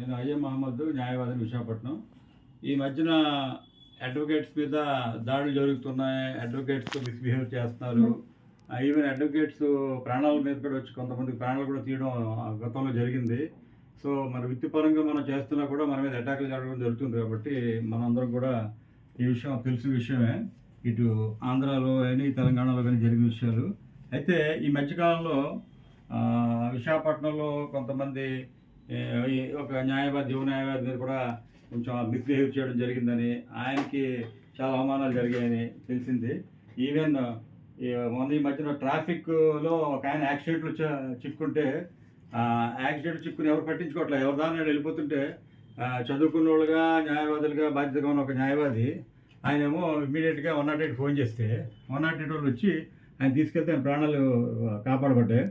నేను అయ్యం మహమ్మద్ న్యాయవాది విశాఖపట్నం. ఈ మధ్యన అడ్వకేట్స్ మీద దాడులు జరుగుతున్నాయి అడ్వకేట్స్ మిస్బిహేవ్ చేస్తున్నారు. ఈవెన్ అడ్వకేట్స్ ప్రాణాల మీద కూడా వచ్చి కొంతమంది ప్రాణాలు కూడా తీయడం గతంలో జరిగింది. సో మన వృత్తిపరంగా మనం చేస్తున్నా కూడా మన మీద అటాకులు జరగడం జరుగుతుంది కాబట్టి మనందరం కూడా ఈ విషయం తెలిసిన విషయమే. ఇటు ఆంధ్రాలో కానీ తెలంగాణలో కానీ జరిగిన విషయాలు. అయితే ఈ మధ్యకాలంలో విశాఖపట్నంలో కొంతమంది ఒక న్యాయవాది యువ న్యాయవాది మీద కూడా కొంచెం మిస్బిహేవ్ చేయడం జరిగిందని ఆయనకి చాలా అవమానాలు జరిగాయని తెలిసింది. ఈవెన్ ఈ మొన్న ఈ మధ్యన ట్రాఫిక్లో ఒక ఆయన యాక్సిడెంట్లు చిక్కుంటే యాక్సిడెంట్ చిక్కుని ఎవరు పట్టించుకోవట్లేదు. ఎవరు దాని వెళ్ళిపోతుంటే చదువుకున్నోళ్ళుగా చదువుకున్న వాళ్ళుగా న్యాయవాదులుగా బాధ్యతగా ఉన్న ఒక న్యాయవాది ఆయన ఏమో ఇమీడియట్గా వన్ నాట్ ఎయిట్ ఫోన్ చేస్తే వన్ నాట్ ఎయిట్ వాళ్ళు వచ్చి ఆయన తీసుకెళ్తే ఆయన ప్రాణాలు కాపాడబడ్డాయి.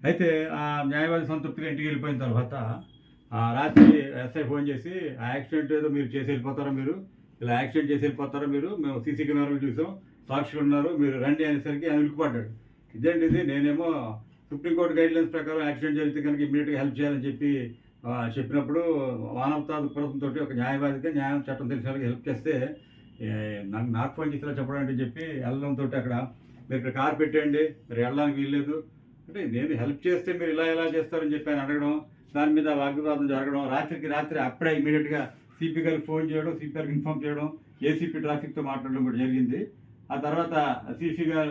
అయితే ఆ న్యాయవాది సంతృప్తిగా ఇంటికి వెళ్ళిపోయిన తర్వాత ఆ రాత్రి ఎస్ఐ ఫోన్ చేసి ఆ యాక్సిడెంట్ ఏదో మీరు చేసి వెళ్ళిపోతారా మీరు? ఇలా యాక్సిడెంట్ చేసి వెళ్ళిపోతారా మీరు? మేము సీసీ కెమెరాలు చూసాం సాక్షులు ఉన్నారు మీరు రండి అనేసరికి ఆయన ఉలికిపడ్డాడు ఇదేంటి ఇది నేనేమో సుప్రీంకోర్టు గైడ్లైన్స్ ప్రకారం యాక్సిడెంట్ జరిగితే కనుక ఇమీడియట్గా హెల్ప్ చేయాలని చెప్పి చెప్పినప్పుడు మానవతా దృక్పథంతో ఒక న్యాయవాదిగా న్యాయం చట్టం తెలిసిన వాళ్ళకి హెల్ప్ చేస్తే నాకు నాకు ఫోన్ చేసినా చెప్పడం అని చెప్పి వెళ్ళడంతో అక్కడ మీరు ఇక్కడ కార్ పెట్టేయండి మీరు వెళ్ళడానికి వీల్లేదు అంటే నేను హెల్ప్ చేస్తే మీరు ఇలా ఎలా చేస్తారని చెప్పి ఆయన అడగడం దాని మీద వాగ్వివాదం జరగడం రాత్రికి రాత్రి అప్పుడే ఇమీడియట్గా సిపి గారికి ఫోన్ చేయడం సిపి గారికి ఇన్ఫామ్ చేయడం ఏసీపీ ట్రాఫిక్తో మాట్లాడడం కూడా జరిగింది. ఆ తర్వాత సిసి గారు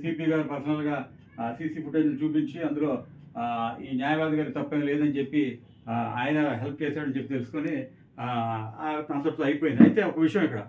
సిపి గారు పర్సనల్గా సీసీ ఫుటేజ్లు చూపించి అందులో ఈ న్యాయవాది గారి తప్పేం లేదని చెప్పి ఆయన హెల్ప్ చేశాడని చెప్పి తెలుసుకొని ఆ, అంతటితో అయిపోయింది. అయితే ఒక విషయం ఇక్కడ.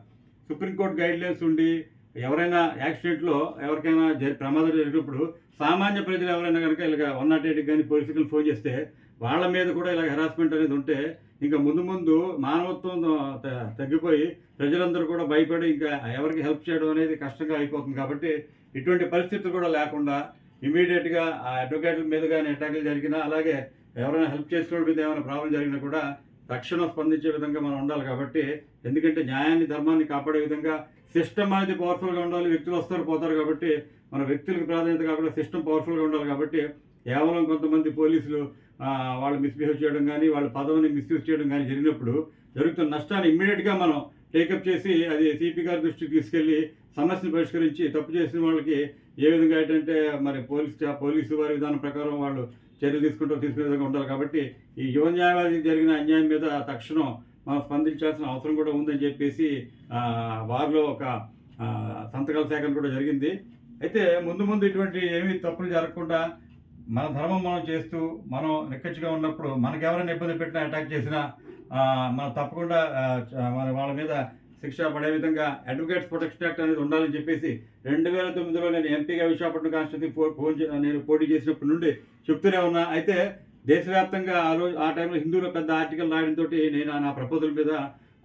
సుప్రీంకోర్టు గైడ్ లైన్స్ ఉండి ఎవరైనా యాక్సిడెంట్లో ఎవరికైనా జరి ప్రమాదం జరిగినప్పుడు సామాన్య ప్రజలు ఎవరైనా కనుక ఇలాగ వన్ నాట్ ఎయిట్కి కానీ పోలీసులకు ఫోన్ చేస్తే వాళ్ళ మీద కూడా ఇలా హెరాస్మెంట్ అనేది ఉంటే ఇంకా ముందు ముందు మానవత్వం త- తగ్గిపోయి ప్రజలందరూ కూడా భయపడి ఇంకా ఎవరికి హెల్ప్ చేయడం అనేది కష్టంగా అయిపోతుంది కాబట్టి ఇటువంటి పరిస్థితులు కూడా లేకుండా ఇమీడియట్గా ఆ అడ్వకేట్ల మీద కానీ అటాకులు జరిగినా అలాగే ఎవరైనా హెల్ప్ చేసిన మీద ఏమైనా ప్రాబ్లం జరిగినా కూడా తక్షణం స్పందించే విధంగా మనం ఉండాలి కాబట్టి ఎందుకంటే న్యాయాన్ని ధర్మాన్ని కాపాడే విధంగా సిస్టమ్ అనేది పవర్ఫుల్గా ఉండాలి వ్యక్తులు వస్తారు పోతారు కాబట్టి మన వ్యక్తులకు ప్రాధాన్యత కాకుండా సిస్టమ్ పవర్ఫుల్గా ఉండాలి కాబట్టి కేవలం కొంతమంది పోలీసులు వాళ్ళు మిస్బిహేవ్ చేయడం కానీ వాళ్ళ పదవిని మిస్యూజ్ చేయడం కానీ జరిగినప్పుడు జరుగుతున్న నష్టాన్ని ఇమ్మీడియట్గా మనం టేకప్ చేసి అది సిపి గారి దృష్టికి తీసుకెళ్ళి సమస్యను పరిష్కరించి తప్పు చేసిన వాళ్ళకి ఏ విధంగా ఏంటంటే మరి పోలీస్ పోలీసు వారి విధానం ప్రకారం వాళ్ళు చర్యలు తీసుకుంటూ తీసుకునే విధంగా ఉండాలి కాబట్టి ఈ యువ న్యాయవాదికి జరిగిన అన్యాయం మీద తక్షణం మనం స్పందించాల్సిన అవసరం కూడా ఉందని చెప్పేసి వారిలో ఒక సంతకాల సేకరణ కూడా జరిగింది. అయితే ముందు ముందు ఇటువంటి ఏమీ తప్పులు జరగకుండా మన ధర్మం మనం చేస్తూ మనం నిక్కచ్చిగా ఉన్నప్పుడు మనకు ఎవరైనా ఇబ్బంది పెట్టినా అటాక్ చేసినా మనం తప్పకుండా మన వాళ్ళ మీద శిక్ష పడే విధంగా అడ్వకేట్స్ ప్రొటెక్షన్ యాక్ట్ అనేది ఉండాలని చెప్పేసి రెండు వేల తొమ్మిదిలో నేను ఎంపీగా విశాఖపట్నం కాన్స్టిట్యూన్సీ ఫోన్ చే- నేను పోటీ చేసినప్పటి నుండి చెప్తూనే ఉన్నా. అయితే దేశవ్యాప్తంగా ఆ రోజు ఆ టైంలో హిందూలో పెద్ద ఆర్టికల్ రాయడంతో నేను నా ప్రపోజల్ మీద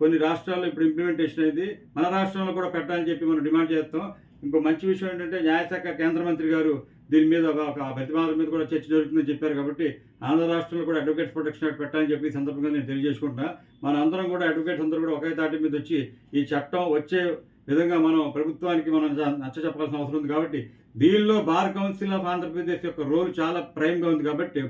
కొన్ని రాష్ట్రాల్లో ఇప్పుడు ఇంప్లిమెంటేషన్ అయింది. మన రాష్ట్రంలో కూడా పెట్టాలని చెప్పి మనం డిమాండ్ చేస్తాం. ఇంకో మంచి విషయం ఏంటంటే న్యాయశాఖ కేంద్ర మంత్రి గారు దీని మీద ఒక ప్రతిపాదన మీద కూడా చర్చ జరుగుతుందని చెప్పారు కాబట్టి ఆంధ్ర రాష్ట్రంలో కూడా అడ్వకేట్స్ ప్రొటెక్షన్ యాక్ట్ పెట్టాలని చెప్పి సందర్భంగా నేను తెలియజేసుకుంటున్నా. మన అందరం కూడా అడ్వకేట్స్ అందరూ కూడా ఒకే తాటి మీద వచ్చి ఈ చట్టం వచ్చే విధంగా మనం ప్రభుత్వానికి మనం నచ్చ చెప్పాల్సిన అవసరం ఉంది కాబట్టి దీనిలో బార్ కౌన్సిల్ ఆఫ్ ఆంధ్రప్రదేశ్ యొక్క రోల్ చాలా ప్రైమ్గా ఉంది కాబట్టి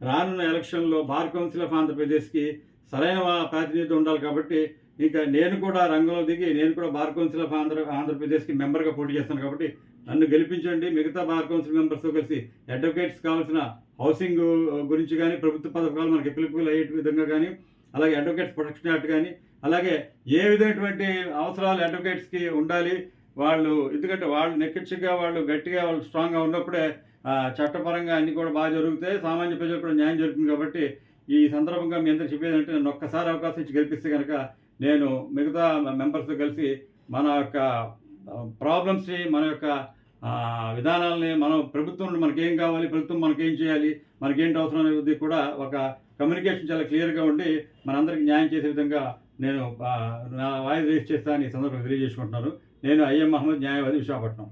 రానున్న ఎలక్షన్లో బార్ కౌన్సిల్ ఆఫ్ ఆంధ్రప్రదేశ్కి సరైన ప్రాతినిధ్యం ఉండాలి కాబట్టి ఇంకా నేను కూడా రంగంలో దిగి నేను కూడా బార్ కౌన్సిల్ ఆఫ్ ఆంధ్ర ఆంధ్రప్రదేశ్కి మెంబర్గా పోటీ చేస్తాను కాబట్టి నన్ను గెలిపించండి మిగతా బార్ కౌన్సిల్ మెంబర్స్తో కలిసి అడ్వకేట్స్ కావాల్సిన హౌసింగ్ గురించి కానీ ప్రభుత్వ పథకాలు మనకి ఎపిలిపుల్ అయ్యే విధంగా కానీ అలాగే అడ్వకేట్స్ ప్రొటెక్షన్ యాక్ట్ కానీ అలాగే ఏ విధమైనటువంటి అవసరాలు అడ్వకేట్స్కి ఉండాలి వాళ్ళు ఎందుకంటే వాళ్ళు నెక్కిచ్చిగా వాళ్ళు గట్టిగా వాళ్ళు స్ట్రాంగ్గా ఉన్నప్పుడే చట్టపరంగా అన్నీ కూడా బాగా జరుగుతాయి సామాన్య ప్రజలకు కూడా న్యాయం జరుగుతుంది కాబట్టి ఈ సందర్భంగా మీ అందరూ చెప్పేది అంటే నన్ను ఒక్కసారి అవకాశం ఇచ్చి గెలిపిస్తే కనుక నేను మిగతా మెంబర్స్తో కలిసి మన యొక్క ప్రాబ్లమ్స్ని మన యొక్క విధానాలని మనం ప్రభుత్వం మనకేం కావాలి ప్రభుత్వం మనకేం చేయాలి మనకేంటి అవసరం అనేది కూడా ఒక కమ్యూనికేషన్ చాలా క్లియర్గా ఉండి మనందరికీ న్యాయం చేసే విధంగా నేను నా వాయిస్ రేస్ చేస్తానని ఈ సందర్భంగా తెలియజేసుకుంటున్నాను. నేను ఐఎం మహమ్మద్ న్యాయవాది విశాఖపట్నం.